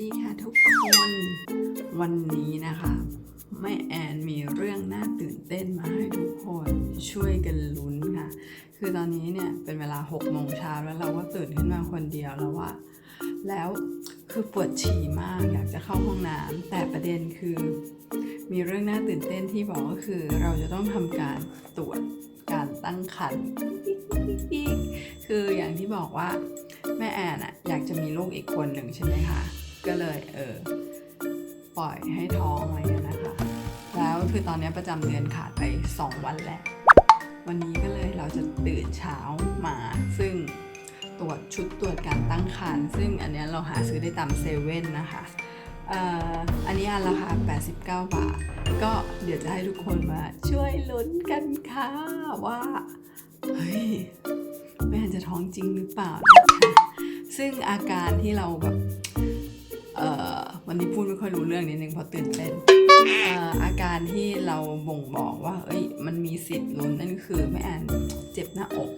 ดีค่ะทุกคนวันนี้นะคะแม่แอนมีเรื่องน่าตื่นเต้นมาให้ทุกคนช่วยกันลุ้นค่ะ คือตอนนี้เนี่ยเป็นเวลา6โมงเช้าแล้วเราก็ตื่นขึ้นมาคนเดียวแล้วว่าแล้วคือปวดฉี่มากอยากจะเข้าห้องน้ำแต่ประเด็นคือ มีเรื่องน่าตื่นเต้นที่บอกก็คือ เราจะต้องทำการตรวจการตั้งครรภ์คืออย่างที่บอกว่าแม่แอนอะอยากจะมีลูกอีกคนหนึ่งใช่ไหมคะ ก็เลยเออปล่อยให้ท้องอะไรเงี้ยนะคะ แล้วคือตอนนี้ประจำเดือนขาดไป 2 วันแล้ว วันนี้ก็เลยเราจะตื่นเช้ามา ซึ่งตรวจชุดตรวจการตั้งครรภ์ซึ่งอันนี้เราหาซื้อได้ตามเซเว่นนะคะอันนี้อันราคา 89 บาท ก็เดี๋ยวจะให้ทุกคนมาช่วยลุ้นกันค่ะว่า เฮ้ย แม่จะท้องจริงหรือเปล่า ซึ่งอาการที่เราแบบ ออวันนี้พูดไม่ค่อยรู้เรื่องนิดนึงเพราะตื่นเต้นออาการที่เราบ่งบอกว่า เอ้ย มันมีสิทธิ์ลุ้นนั่นคือแม่แอนเจ็บหน้าอก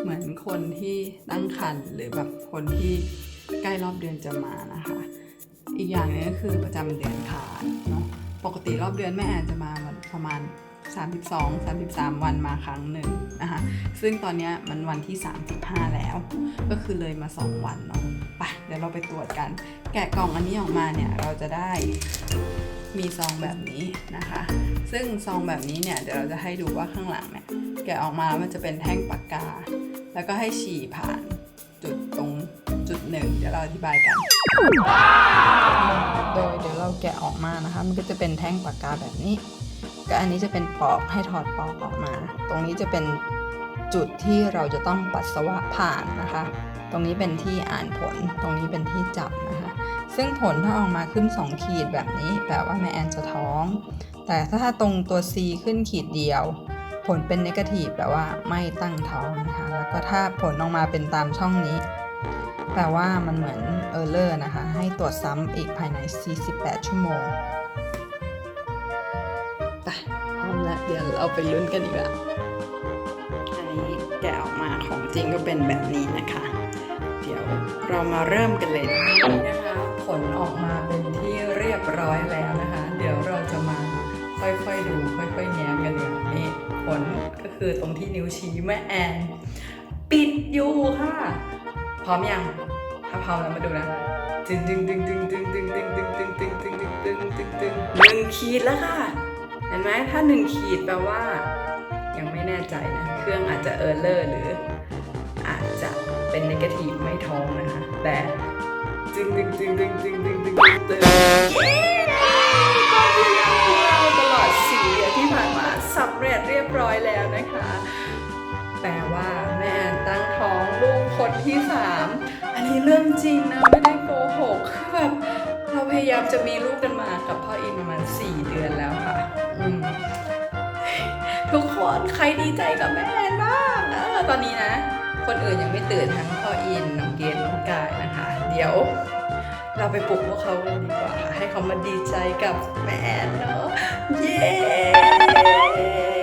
เหมือนคนที่ตั้งครรภ์หรือแบบคนที่ใกล้รอบเดือนจะมานะคะ อีกอย่างนึงก็คือประจำเดือนขาดเนาะ ปกติรอบเดือนแม่แอนจะมาประมาณ 32 33 วันมาครั้งหนึ่งนะคะ ซึ่งตอนนี้มันวันที่ 35 แล้ว ก็คือเลยมา 2 วันเนาะ เดี๋ยวเราไปตรวจกัน แกะกล่องอันนี้ออกมาเนี่ยเราจะได้มีซองแบบนี้นะคะ ซึ่งซองแบบนี้เนี่ยเดี๋ยวเราจะให้ดูว่าข้างหลังเนี่ยแกะออกมามันจะเป็นแท่งปากกา แล้วก็ให้ฉี่ผ่านจุดตรงจุดหนึ่งเดี๋ยวเราอธิบายกัน โดยเดี๋ยวเราแกะออกมานะคะ มันก็จะเป็นแท่งปากกาแบบนี้ ก็อันนี้จะเป็นปอกให้ถอดปอกออกมา ตรงนี้จะเป็น จุดที่เราจะต้องปัสสาวะผ่านนะคะ ตรงนี้เป็นที่อ่านผล ตรงนี้เป็นที่จับนะคะ ซึ่งผลถ้าออกมาขึ้น 2 ขีดแบบนี้แปลว่าแม่แอนจะท้อง แต่ถ้าตรงตัว C ขึ้นขีดเดียว ผลเป็นนกาทีฟแปลว่าไม่ตั้งท้องนะคะ แล้วก็ถ้าผลออกมาเป็นตามช่องนี้ แปลว่ามันเหมือนเออร์เลอร์นะคะ ให้ตรวจซ้ำอีกภายใน 48 ชั่วโมงไปพร้อมแล้วเดี๋ยวเราไปลุ้นกันอีกแล้ว แกะออกมาของจริงก็เป็นแบบนี้นะคะ เดี๋ยวเรามาเริ่มกันเลยนี่นะคะ ผลออกมาเป็นที่เรียบร้อยแล้วนะคะ เดี๋ยวเราจะมาค่อยๆดูค่อยๆแง้มกันดีกว่านี่ผลก็คือตรงที่นิ้วชี้แม่แอน ปิดอยู่ค่ะ พร้อมยังถ้าพร้อมแล้วมาดูนะตึงตึงตึงตึงตึงตึงตึงตึงตึงตึงตึงตึงตึงตึงตึงหนึ่งขีดแล้วค่ะ เห็นไหมถ้าหนึ่งขีดแปลว่า ยังไม่แน่ใจนะ เครื่องอาจจะเออร์เลอร์หรืออาจจะเป็นนกาทีฟไม่ท้องนะคะ แต่จึงจึงจึงจึงจึงจึงจึงตึงความพยายางของเราตลอดสี่เดือนที่ผ่านมาสำเร็จเรียบร้อยแล้วนะคะ แปลว่าแม่ตั้งท้องลูกคนที่สามอันนี้เรื่องจริงนะ ไม่ได้โกหกคือแบบเราพยายามจะมีลูกกันมากับพ่ออินประมาณ4เดือนแล้วค่ะ อืม ทุกคนใครดีใจกับแม่แอนบ้างเออตอนนี้นะ คนอื่นยังไม่ตื่นทั้งพ่ออินน้องเกดน้องกายนะคะ เดี๋ยวเราไปปลุกพวกเขากันดีกว่าค่ะให้เขามาดีใจกับแม่แอนเนาะเย้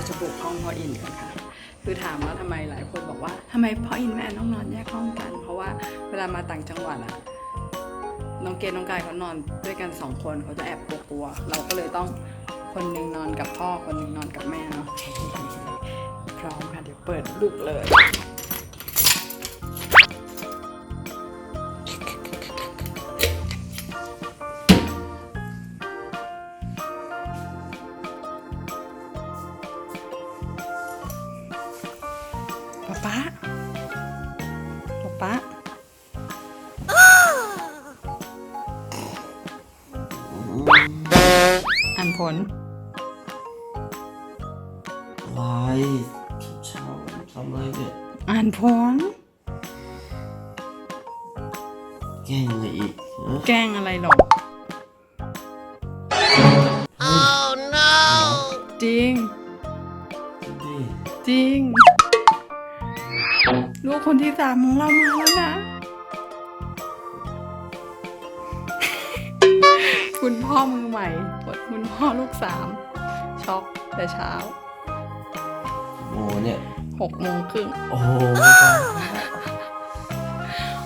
เราจะบุกห้องพ่ออินกันค่ะ คือถามว่าทำไมหลายคนบอกว่าทำไมพ่ออินแม่ต้องนอนแยกห้องกัน เพราะว่าเวลามาต่างจังหวัดอะน้องเกดน้องกายเขานอนด้วยกันสองคนเขาจะแอบกลัวๆเราก็เลยต้องคนนึงนอนกับพ่อคนนึงนอนกับแม่เนาะพร้อมค่ะเดี๋ยวเปิดลูกเลย อ่านผลอะไรเช้าๆทำอะไรเนี่ยอ่านผลแกล้งอะไรอีกฮะแกล้งอะไรหรอกจริงดิจริง ลูกคนที่สามของเรามาแล้วนะ คุณพ่อมือใหม่กดคุณพ่อลูกสามช็อกแต่เช้าโมเนี่ยหกโมงครึ่งโอ้โหไม่ต้อง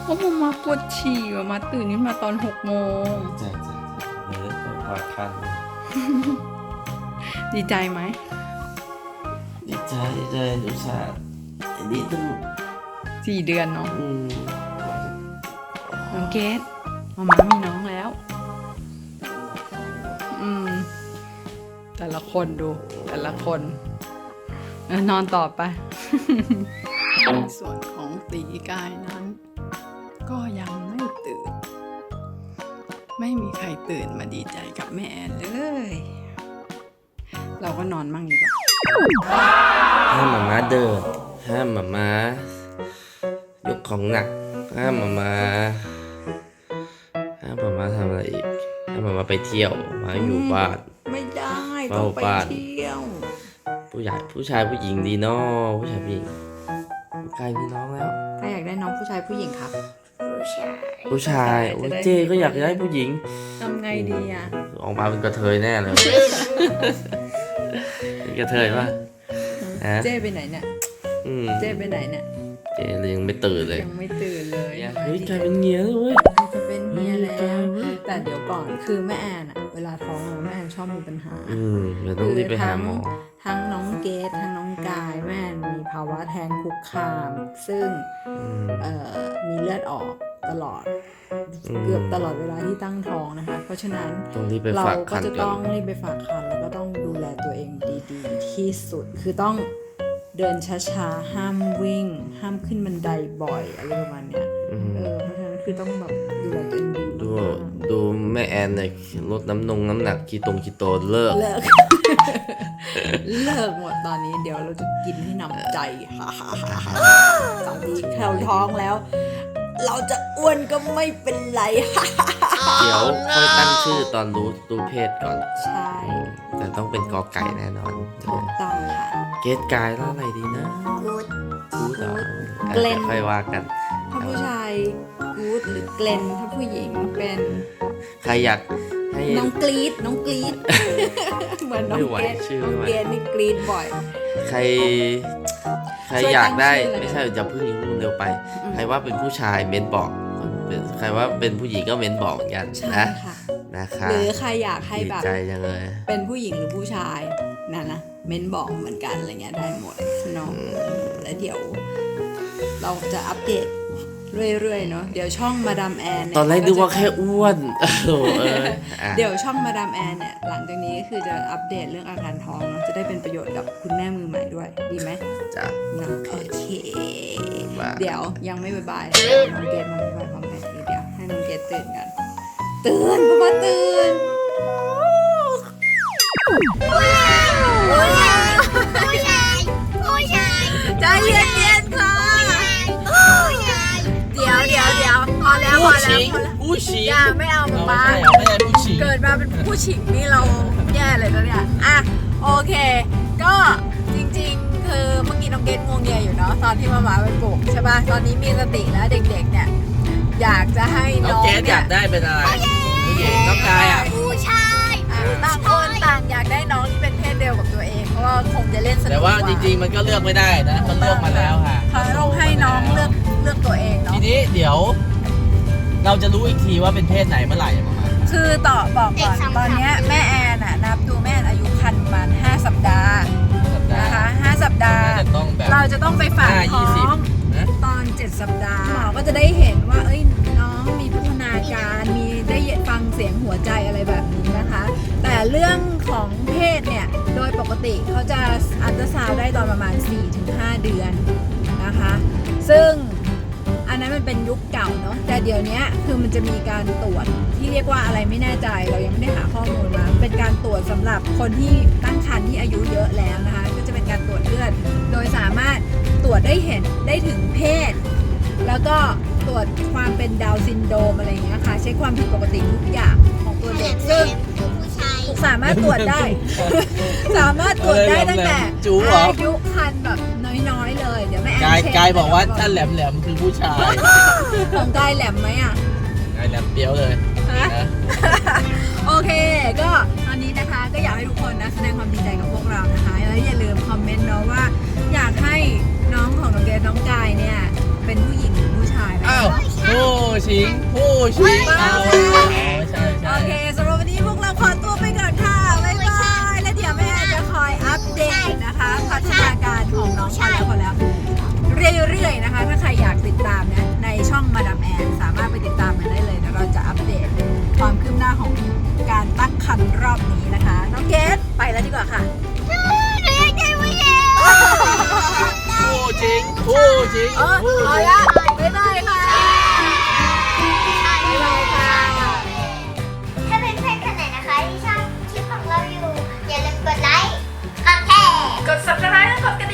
เพราะผมมาปวดฉี่อะมาตื่นขึ้นมาตอนหกโมงใจใจใจเดี๋ยวไปฝากคันดีใจไหมดีใจดีใจอุตส่าห์อันนี้ต้องสี่เดือนเนาะอืมน้องเกดมาม่ามีน้องแล้ว แต่ละคนดู แต่ละคนเออนอนต่อไปในส่วนของตีกายนั้น ก็ยังไม่ตื่น ไม่มีใครตื่นมาดีใจกับแม่แอนเลย เราก็นอนมั่งดีกว่าห้ามหมาม้าเดินห้ามหมาม้ายกของหนักห้ามหมาม้าห้ามหมาม้าทำอะไรอีกห้ามหมาม้าไปเที่ยวหมาอยู่บ้าน ไม่ได้เฝ้าต้องไปบ้าน เที่ยว ผู้ใหญ่ผู้ชายผู้หญิงดีเนาะผู้ชายผู้หญิงใครมีน้องแล้วใครอยากได้น้องผู้ชายผู้หญิงครับ ผู้ชายโอ้ยเจก็อยากได้ผู้หญิง ทำไงดีอะ ออกมาเป็นกระเทยแน่เลย เป็นกระเทยป่ะฮะเจ้ไปไหนเนี่ย อืมเจ้ไปไหนเนี่ย เจเลยยังไม่ตื่นเลยยังไม่ตื่นเลยเฮ้ยกลายเป็นเงี้ยเลยเว้ยจะเป็นเมียเฮ้ยแล้กลายวเป็นเว้ยแต่เดี๋ยวก่อนคือแม่แอนอะเว ลาท้องอะแม่แอนชอบมีปัญหาอืมเดี๋ยวต้องรีบไปหาหมอ ทั้งน้องเกดทั้งน้องกายแม่แอนมีภาวะแท้งคุกคาม ซึ่งอืมเอ่อมีเลือดออกตลอดอืมเกือบตลอดเวลาที่ตั้งท้องนะคะ เพราะฉะนั้นต้องรีบไปเราฝากก็คันจะก่ต้ออนงรีบไปฝากคันแล้วก็ต้องดูแลตัวเองดีๆ ที่สุดคือต้องเดินช้าๆ ห้ามวิ่ง ห้ามขึ้นบันไดบ่อยอะไรประมาณเนี้ยอืมเออ เพราะฉะนั้นคือต้องแบบดูแลตัวเองดีดูมาก ดูแม่แอนเนี่ยลดน้ำนงน้ำหนักกีตรงกีโตนเลิกๆเลิก เลิกหมดตอนนี้เดี๋ยวเราจะกินให้หนำใจฮ่าฮ่าฮ่าฮ่าตอนนี้แถวท้องแล้ว เราจะอ้วนก็ไม่เป็นไรเดี๋ยวค่อยตั้งชื่อตอนรู้รู้เพศก่อน ใช่อืมแต่ต้องเป็นกอไก่แน่นอนถูกต้องค่ะ เกตกายแล้วอะไรดีนะ กูดกูดเหรอเกรนค่อยว่ากัน ถ้าผู้ชายกูดหรือเกลนถ้าผู้หญิงเป็นใครอยากให้น้องกรีดน้องกรีดเหมือนน้องไม่ไหวเกดชื่อน้องไม่ไหวเกดนี่กรีดบ่อย ใคร ใครช่วยอยากได้ตั้งชื่อเลย ไม่ใช่อย่าเพิ่งยุ่งเร็วไปอืมใครว่าเป็นผู้ชายเม้นบอกเป็นใครว่าเป็นผู้หญิงก็เม้นบอกเหมือนกันใช่นะค่ะ นะคะหรือใครอยากให้ดีแบบ ใจจังเลย เป็นผู้หญิงหรือผู้ชายนั่นนะเม้นบอกเหมือนกันอะไรเงี้ยได้หมดเนาะแล้วเดี๋ยว เราจะอัปเดต เรื่อยๆเนาะเดี๋ยวช่องมาดามแอนเนี่ยตอนแรกนึกว่าแค่อ้วนโอ้เอออะเดี๋ยวช่องมาดามแอนเนี่ยหลังจากนี้ก็คือจะอัปเดตเรื่องอาการท้องเนาะจะได้เป็นประโยชน์กับคุณแม่มือใหม่ด้วยดีไหมจ้ะเนาะโอเคว่าเดี๋ยวยังไม่บายบายเดี๋ยวน้องเกดมาบายบายพร้อมกันทีเดียวให้น้องเกดตื่นกันตื่นพ่อตื่นผู้ชายผู้ชายผู้ชายใจเย็น พอแล้วพอแล้วพอแล้วผู้ชิงอย่าไม่เอาป๊าป๊าไม่ใช่ผู้ชิง เกิดมาเป็นผู้ชิงนี่เราแย่เลยนะเนี่ย อะ โอเค ก็จริงๆ คือเมื่อกี้น้องเกดงวงเงียอยู่เนาะตอนที่มามาไปปลุกใช่ป่ะ ตอนนี้มีสติแล้วเด็กๆ เนี่ย อยากจะให้น้น้อองงเกดอเนี่ยายกได้เป็นอะไรผู้หญิงน้องกายอะ ผู้ชายอะต่างคนต่างอยากได้น้องที่เป็นเพศเดียวกับตัวเอง เพราะว่าคงจะเล่นสนุกแต่ว่าจริงๆมันก็เลือกไม่ได้นะ มันเลือกมาแล้วค่ะเขาต้องให้น้องเลือกเลือกตัวเองเนาะทีนี้เดี๋ยว เราจะรู้อีกทีว่าเป็นเพศไหนเมื่อไหร่อะประมาณคือต่อบอกก่อนตอนเนี้ยแม่แอนน่ะนับดูแม่แอนอายุคันประมาณ5สัปดาห์สัปดานะห์คะ5สัปดาห์ น่าจะต้องแบบ เราจะต้องไปฝากห้าท้ยี่อสิบงนะ ตอน 7 สัปดาห์หมอก็จะได้เห็นว่าเอ้ยน้องมีพัฒนาการมีได้ฟังเสียงหัวใจอะไรแบบนี้นะคะ แต่เรื่องของเพศเนี่ยโดยปกติเขาจะอัลตราซาวด์ได้ตอนประมาณ 4-5 เดือนนะคะ ซึ่ง อันนั้นมันเป็นยุคเก่าเนาะแต่เดี๋ยวนี้คือมันจะมีการตรวจที่เรียกว่าอะไรไม่แน่ใจ เรายังไม่ได้หาข้อมูลมาเป็นการตรวจสำหรับคนที่ตั้งครรภ์ที่อายุเยอะแล้วนะคะก็จะเป็นการตรวจเห็นได้ถึงเพศ แล้วก็ตรวจความเป็นดาวน์ซินโดรมอะไรอย่างเงี้ยค่ะเช็คความผิดปกติทุกอย่างของตัวเด็กซึ่งผู้ชายสามารถตรวจได้ สามารถตรวจได้ตั้งแต่จู๋เหรออายุคันแบบ น้อยๆเลย เดี๋ยวแม่แอนกายเช็คกายบอกว่าให้ถ้าแหลมแหลมๆคือผู้ชายของกายแหลมไหมอะ กายแหลมเปรี้ยวเลยฮะ นะ โอเค ก็ตอนนี้นะคะก็อยากให้ทุกคนนะแสดงความดีใจกับพวกเรานะคะ แล้วอย่าลืมคอมเมนต์เนาะว่า อยากให้น้องของน้องเกดน้องกายเนี่ย เป็นผู้หญิงหรือผู้ชายนะอ้าวผู้ชิง ผู้ชิงเอาไม่ นรอบนี้นะคะ น้องเกดไปแล้วดีกว่าค่ะ คู่จริงคู่จริงเออพอละบ๊ายบายค่ะบ๊ายบายค่ะ ถ้าเป็นเพื่อนๆคนไหนนะคะที่ชอบคลิปของเราอยู่ อย่าลืมกดไลค์ กดแชร์ กด subscribe และกดกระดิ่ง